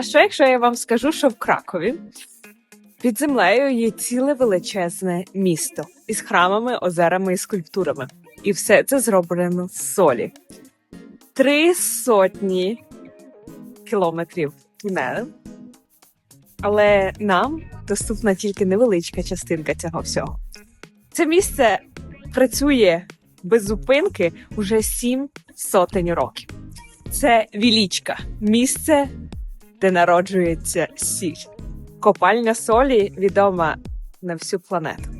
А що якщо я вам скажу, що в Кракові під землею є ціле величезне місто із храмами, озерами і скульптурами. І все це зроблено з солі. Три сотні кілометрів тунелю. Але нам доступна тільки невеличка частинка цього всього. Це місце працює без зупинки уже сім сотень років. Це Вілічка, місце, де народжується сіль. Копальня солі відома на всю планету.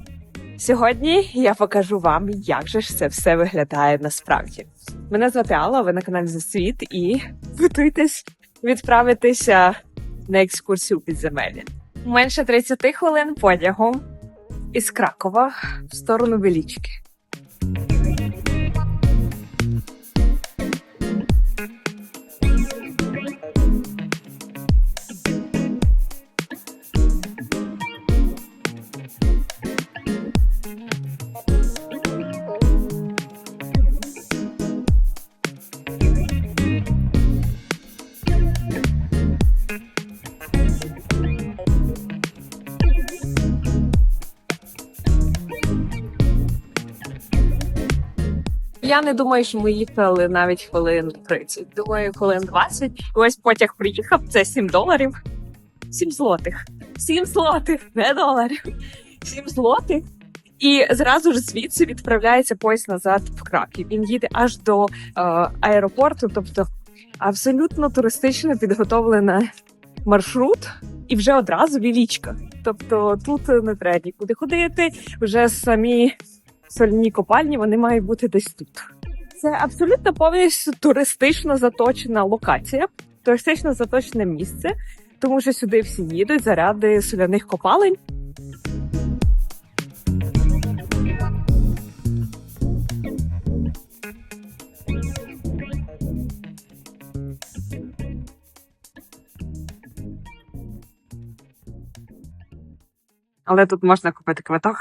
Сьогодні я покажу вам, як же ж це все виглядає насправді. Мене звати Алла, ви на каналі за світ і готуйтесь відправитися на екскурсію у підземелля. Менше 30 хвилин потягом із Кракова в сторону Велічки. Я не думаю, що ми їхали навіть хвилин 30. Думаю, хвилин 20. І ось потяг приїхав. Це 7 доларів. 7 злотих. 7 злотих, не доларів. 7 злотих. І зразу ж звідси відправляється поїзд назад в Краків. Він їде аж до е, аеропорту, тобто абсолютно туристично підготовлена маршрут, і вже одразу вілічка. Тобто тут не треба нікуди ходити. Вже самі соляні копальні вони мають бути десь тут. Це абсолютно повністю туристично заточена локація, туристично заточене місце, тому що сюди всі їдуть заради соляних копалень. Але тут можна купити квиток.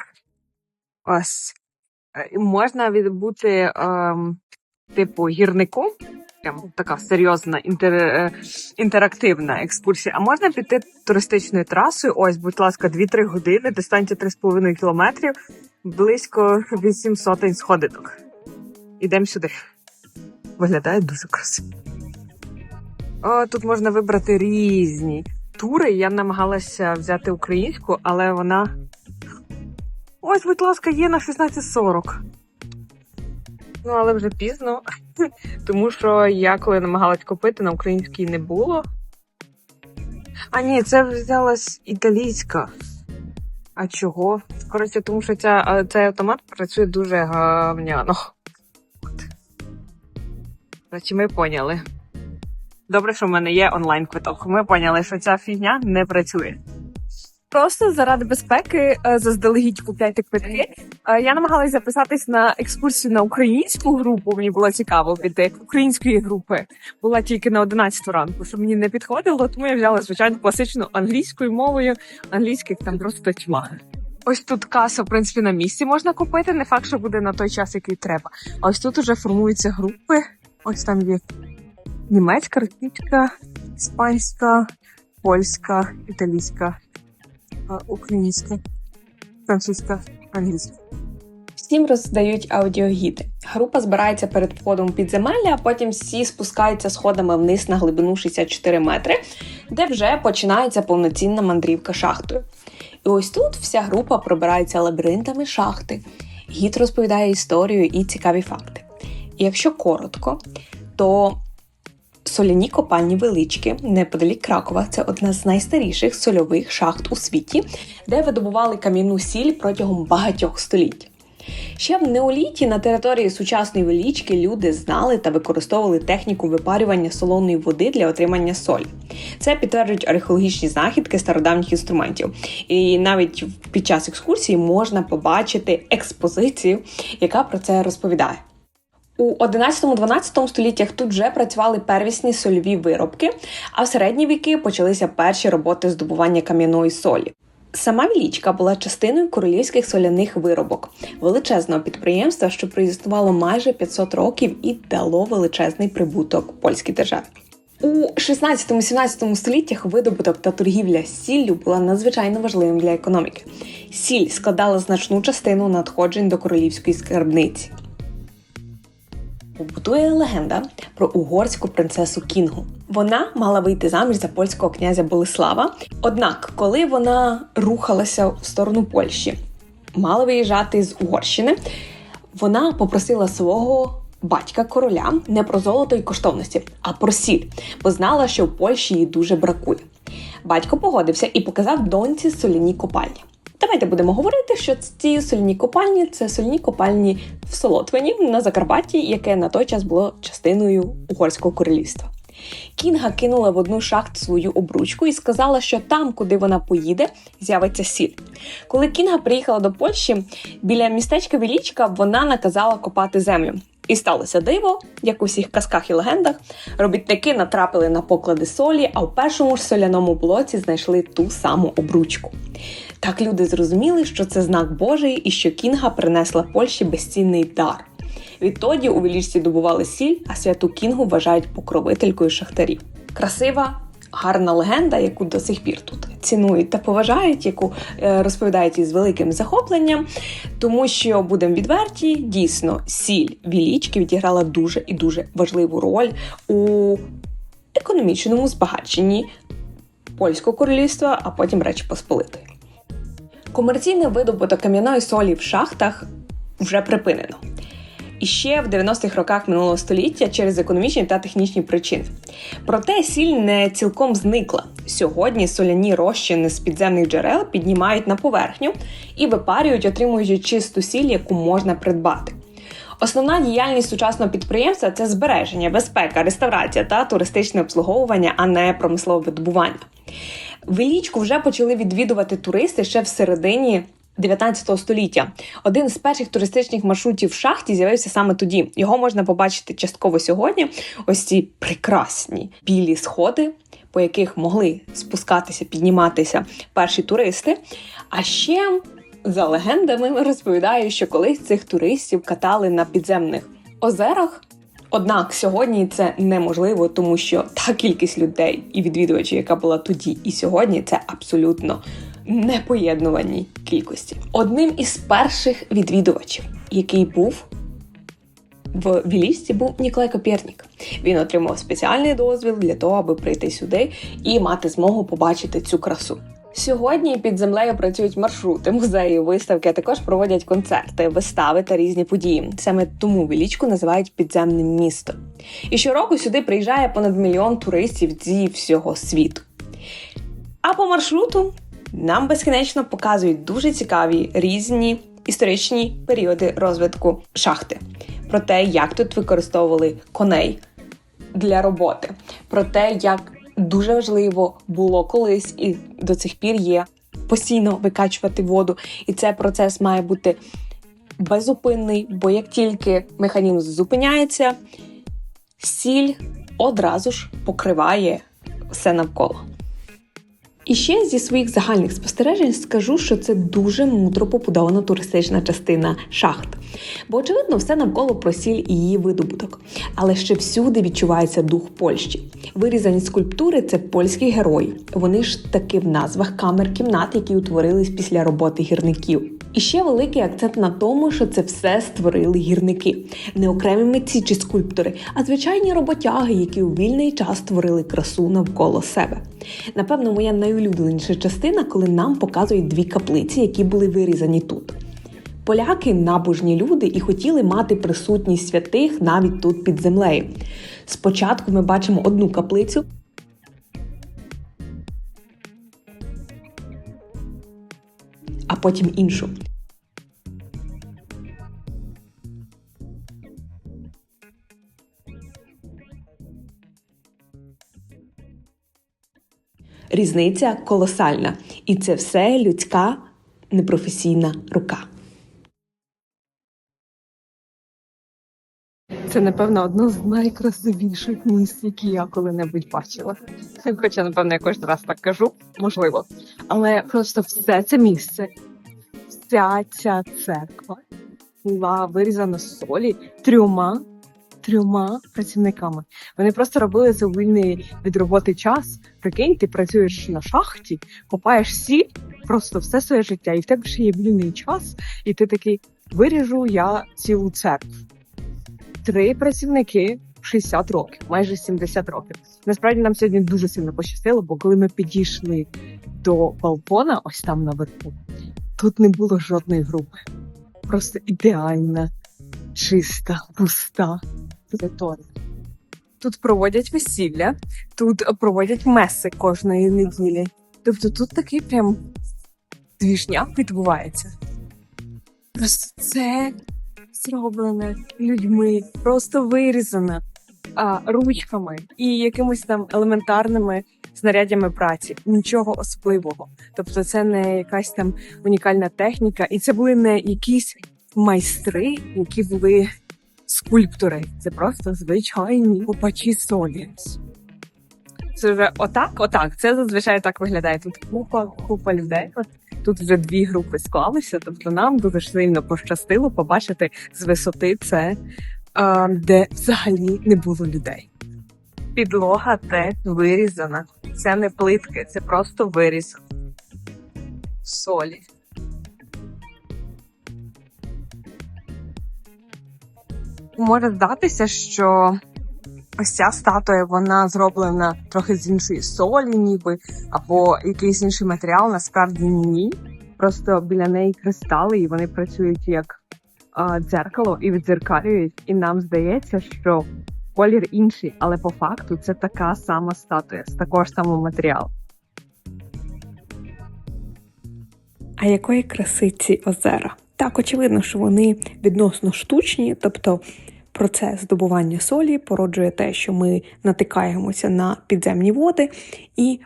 Ось. Е, Можна відбути ем, типу гірнику. Прям така серйозна інтер... е, інтерактивна екскурсія. А можна піти туристичною трасою. Ось, будь ласка, 2-3 години, дистанція 3,5 кілометрів, близько 8 сотень сходинок. Ідемо сюди. Виглядає дуже красиво. О, тут можна вибрати різні тури. Я намагалася взяти українську, але вона Ось, будь ласка, є на 16.40. Ну, але вже пізно. Тому що я коли намагалась купити, на українській не було. А ні, це взялась італійська. А чого? Коротше, тому що ця, цей автомат працює дуже гавняно. От. Значить, ми поняли. Добре, що в мене є онлайн-квиток. Ми поняли, що ця фігня не працює. Просто заради безпеки е, заздалегідь купляйте квитки. Е, Я намагалась записатись на екскурсію на українську групу. Мені було цікаво піти. Української групи була тільки на 11 ранку, що мені не підходило, тому я взяла звичайно класичну англійською мовою. Англійських там просто тьма. Ось тут каса, в принципі, на місці можна купити. Не факт, що буде на той час, який треба. А ось тут уже формуються групи. Ось там є німецька, російська, іспанська, польська, італійська українська, французька, англійська. Всім роздають аудіогіди. Група збирається перед входом підземелля, а потім всі спускаються сходами вниз на глибину 64 метри, де вже починається повноцінна мандрівка шахтою. І ось тут вся група пробирається лабіринтами шахти. Гід розповідає історію і цікаві факти. І якщо коротко, то соляні копальні велички неподалік Кракова це одна з найстаріших сольових шахт у світі, де видобували кам'яну сіль протягом багатьох століть. Ще в неоліті на території сучасної велічки люди знали та використовували техніку випарювання солоної води для отримання солі. Це підтверджують археологічні знахідки стародавніх інструментів. І навіть під час екскурсії можна побачити експозицію, яка про це розповідає. У 11-12 століттях тут вже працювали первісні сольові виробки, а в середні віки почалися перші роботи здобування кам'яної солі. Сама Вілічка була частиною королівських соляних виробок, величезного підприємства, що проіснувало майже 500 років і дало величезний прибуток польській державі. У 16-17 століттях видобуток та торгівля сіллю була надзвичайно важливим для економіки. Сіль складала значну частину надходжень до королівської скарбниці. Побутує легенда про угорську принцесу Кінгу. Вона мала вийти заміж за польського князя Болеслава. Однак, коли вона рухалася в сторону Польщі, мала виїжджати з Угорщини, вона попросила свого батька короля не про золото і коштовності, а про сіль, бо знала, що в Польщі її дуже бракує. Батько погодився і показав доньці соляні копальні. Давайте будемо говорити, що ці соляні копальні це соляні копальні в Солотвині на Закарпатті, яке на той час було частиною Угорського королівства. Кінга кинула в одну шахту свою обручку і сказала, що там, куди вона поїде, з'явиться сіль. Коли Кінга приїхала до Польщі, біля містечка Вілічка вона наказала копати землю. І сталося диво, як у всіх казках і легендах. Робітники натрапили на поклади солі, а в першому ж соляному блоці знайшли ту саму обручку. Так люди зрозуміли, що це знак Божий і що Кінга принесла Польщі безцінний дар. Відтоді у Вілічці добували сіль, а святу Кінгу вважають покровителькою шахтарів. Красива, гарна легенда, яку до сих пір тут цінують та поважають, яку е, розповідають із великим захопленням, тому що будемо відверті, дійсно, сіль Вілічки відіграла дуже і дуже важливу роль у економічному збагаченні польського королівства, а потім Речі Посполитої. Комерційний видобуток кам'яної солі в шахтах вже припинено. І ще в 90-х роках минулого століття через економічні та технічні причини. Проте сіль не цілком зникла. Сьогодні соляні розчини з підземних джерел піднімають на поверхню і випарюють, отримуючи чисту сіль, яку можна придбати. Основна діяльність сучасного підприємства це збереження, безпека, реставрація та туристичне обслуговування, а не промислове видобування. Велічку вже почали відвідувати туристи ще в середині 19 століття. Один з перших туристичних маршрутів в шахті з'явився саме тоді. Його можна побачити частково сьогодні. Ось ці прекрасні білі сходи, по яких могли спускатися, підніматися перші туристи. А ще за легендами розповідають, що колись цих туристів катали на підземних озерах. Однак сьогодні це неможливо, тому що та кількість людей і відвідувачів, яка була тоді і сьогодні, це абсолютно непоєднувані кількості. Одним із перших відвідувачів, який був в Вілісті, був Ніколай Копернік. Він отримав спеціальний дозвіл для того, аби прийти сюди і мати змогу побачити цю красу. Сьогодні під землею працюють маршрути, музеї, виставки, а також проводять концерти, вистави та різні події. Саме тому Велічку називають підземним містом. І щороку сюди приїжджає понад мільйон туристів зі всього світу. А по маршруту нам безкінечно показують дуже цікаві різні історичні періоди розвитку шахти, про те, як тут використовували коней для роботи, про те, як дуже важливо було колись і до цих пір є постійно викачувати воду, і цей процес має бути безупинний, бо як тільки механізм зупиняється, сіль одразу ж покриває все навколо. І ще зі своїх загальних спостережень скажу, що це дуже мудро побудована туристична частина шахт. Бо, очевидно, все навколо про сіль і її видобуток. Але ще всюди відчувається дух Польщі. Вирізані скульптури це польські герої. Вони ж таки в назвах камер кімнат, які утворились після роботи гірників. І ще великий акцент на тому, що це все створили гірники, не окремі митці чи скульптори, а звичайні роботяги, які у вільний час створили красу навколо себе. Напевно, моя найулюбленіша частина, коли нам показують дві каплиці, які були вирізані тут. Поляки набожні люди і хотіли мати присутність святих навіть тут під землею. Спочатку ми бачимо одну каплицю. А потім іншу. Різниця колосальна, і це все людська непрофесійна рука. Це, напевно, одно з найкрасивіших місць, які я коли-небудь бачила. Хоча, напевно, я кожен раз так кажу, можливо. Але просто все це місце, вся ця церква була вирізана з солі трьома трьома працівниками. Вони просто робили це вільний від роботи час. Прикинь, ти працюєш на шахті, копаєш сіль просто все своє життя, і в тебе ще є вільний час, і ти такий виріжу я цілу церкву. Три працівники 60 років, майже 70 років. Насправді нам сьогодні дуже сильно пощастило, бо коли ми підійшли до балкона, ось там наверху, тут не було жодної групи. Просто ідеальна, чиста, пуста територія. Тут проводять весілля, тут проводять меси кожної неділі. Тобто тут такий прям двіжняк відбувається. Просто це зроблене людьми, просто вирізане а, ручками і якимось там елементарними знаряддями праці. Нічого особливого. Тобто, це не якась там унікальна техніка, і це були не якісь майстри, які були скульптори. Це просто звичайні купачі солі. Це вже отак, отак. Це зазвичай так виглядає. Тут купа, купа людей. Тут вже дві групи склалися. Тобто нам дуже сильно пощастило побачити з висоти це, де взагалі не було людей. Підлога теж вирізана. Це не плитки, це просто виріз солі. Може здатися, що ось ця статуя вона зроблена трохи з іншої солі, ніби або якийсь інший матеріал. Насправді ні. Просто біля неї кристали, і вони працюють як а, дзеркало і віддзеркалюють. І нам здається, що колір інший, але по факту це така сама статуя з такого ж самого матеріалу. А якої краси ці озера? Так, очевидно, що вони відносно штучні, тобто процес здобування солі породжує те, що ми натикаємося на підземні води і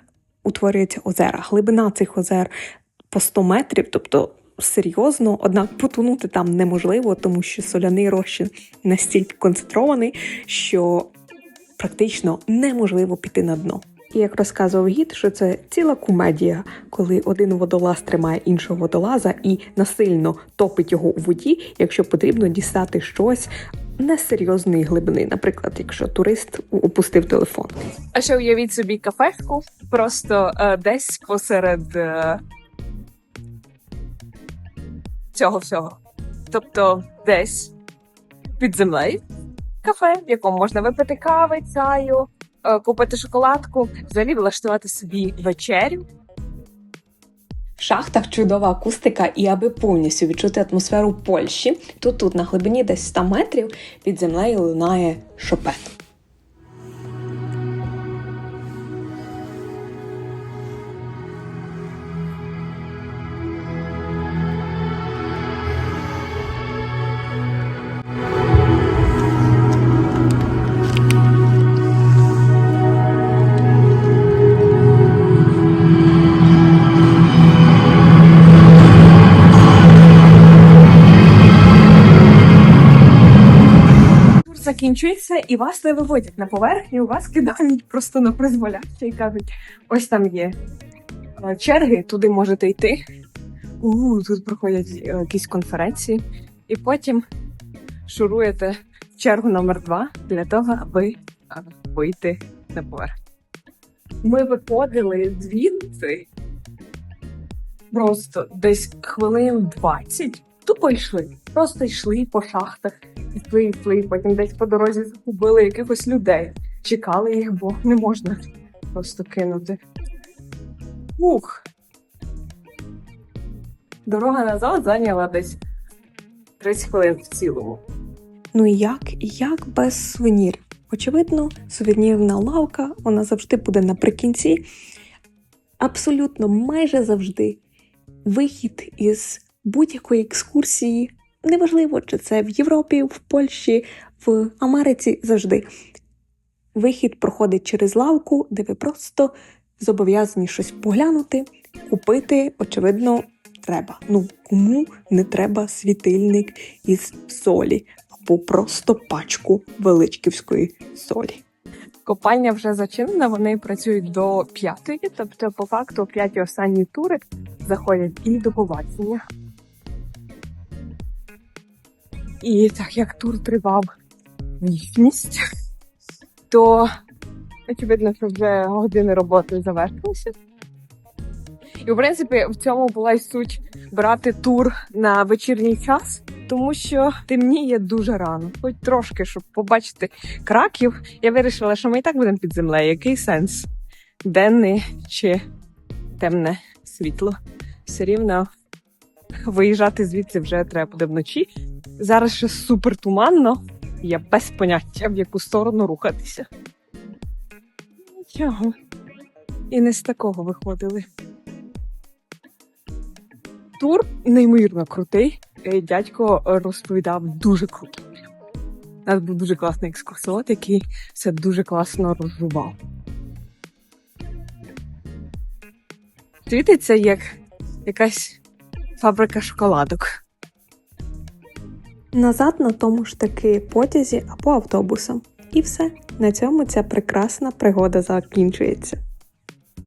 утворюються озера. Глибина цих озер по 100 метрів, тобто серйозно, однак потонути там неможливо, тому що соляний розчин настільки концентрований, що практично неможливо піти на дно. І як розказував гід, що це ціла комедія, коли один водолаз тримає іншого водолаза і насильно топить його у воді, якщо потрібно дістати щось несерйозної глибини. Наприклад, якщо турист опустив телефон. А ще уявіть собі кафешку просто е, десь посеред е, цього всього. Тобто десь під землею кафе, в якому можна випити кави, чаю, е, купити шоколадку, взагалі влаштувати собі вечерю. Шахтах чудова акустика, і аби повністю відчути атмосферу Польщі, то тут на глибині десь 100 метрів під землею лунає шопен. Закінчується, і вас не виводять на поверхню, вас кидають просто на призволяще і кажуть: ось там є е, черги, туди можете йти. У, тут проходять е, якісь конференції, і потім шуруєте чергу номер два для того, аби е, вийти на поверхню. Ми виходили звідси просто десь хвилин 20, тупо йшли. Просто йшли по шахтах, йшли, йшли, потім десь по дорозі загубили якихось людей. Чекали їх, бо не можна просто кинути. Ух. Дорога назад зайняла десь 30 хвилин в цілому. Ну і як? Як без сувенірів? Очевидно, сувенірна лавка вона завжди буде наприкінці. Абсолютно майже завжди вихід із будь-якої екскурсії. Неважливо, чи це в Європі, в Польщі, в Америці завжди. Вихід проходить через лавку, де ви просто зобов'язані щось поглянути, купити, очевидно, треба. Ну, кому не треба світильник із солі або просто пачку величківської солі. Копальня вже зачинена, вони працюють до п'ятої, тобто, по факту, п'яті останні тури заходять і до побачення. І так як тур тривав вічність, то очевидно, що вже години роботи завершилися. І, в принципі, в цьому була й суть брати тур на вечірній час, тому що темніє дуже рано, хоч трошки, щоб побачити краків. Я вирішила, що ми і так будемо під землею. Який сенс? Денне чи темне світло? Все рівно виїжджати звідси вже треба буде вночі. Зараз ще супер туманно. Я без поняття, в яку сторону рухатися. Нічого. І не з такого виходили. Тур неймовірно крутий. Е, Дядько розповідав дуже круто. У нас був дуже класний екскурсовод, який все дуже класно розжував. Світиться як якась фабрика шоколадок. Назад на тому ж таки потязі або автобусом. І все. На цьому ця прекрасна пригода закінчується.